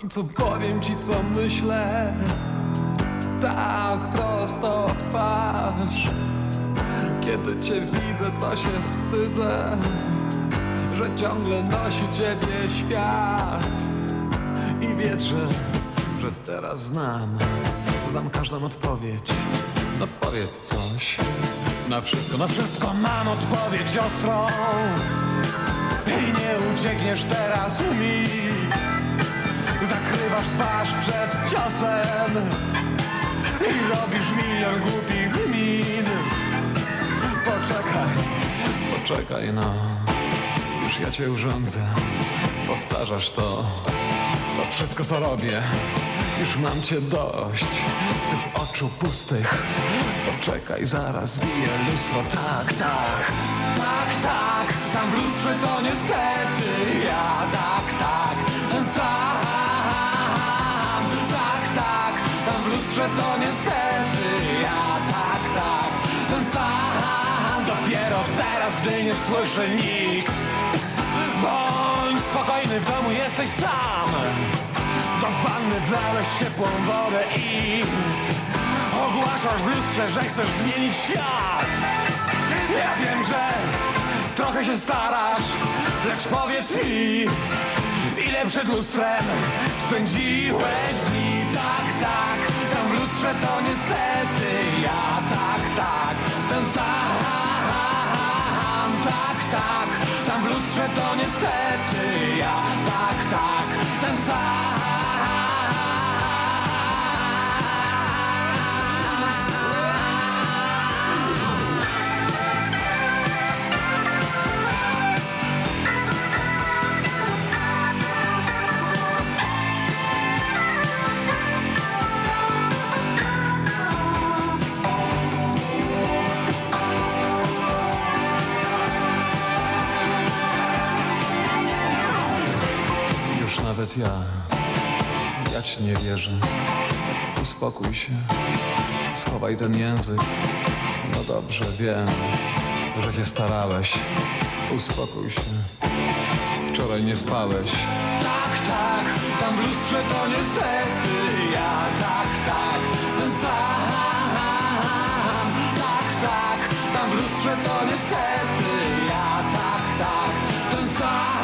końcu powiem ci co myślę. Tak prosto w twarz. Kiedy cię widzę to się wstydzę Że ciągle nosi ciebie świat. I wierzę, że teraz znam Znam każdą odpowiedź. No powiedz coś. Na wszystko, na wszystko mam odpowiedź ostrą. I nie uciekniesz teraz mi Zakrywasz twarz przed ciosem I robisz milion głupich min Poczekaj, poczekaj no. Już ja cię urządzę. Powtarzasz to. To wszystko co robię. Już mam cię dość Tych oczu pustych. Poczekaj, zaraz bije lustro. Tak, tak, tak, tak. Tam w lustrze to niestety. Ja, tak, tak. Ten sam Lustrze to niestety Ja, tak, tak. Ten sam Dopiero teraz, gdy nie słyszy nikt. Bądź spokojny, w domu jesteś sam. Do wanny wlałeś ciepłą wodę i Ogłaszasz w lustrze, że chcesz zmienić świat. Ja wiem, że trochę się starasz Lecz powiedz mi Ile przed lustrem spędziłeś dni. Tak, tak, tam w lustrze to niestety Ja, tak, tak, ten sam Tak, tak, tam w lustrze to niestety Ja, tak, tak, ten sam nawet ja, ja ci nie wierzę. Uspokój się, schowaj ten język. No dobrze, wiem, że się starałeś. Uspokój się. Wczoraj nie spałeś. Tak, tak, tam w lustrze to niestety ja, tak, tak, ten sam. Tak, tak, tam w lustrze to niestety ja, tak, tak, ten sam.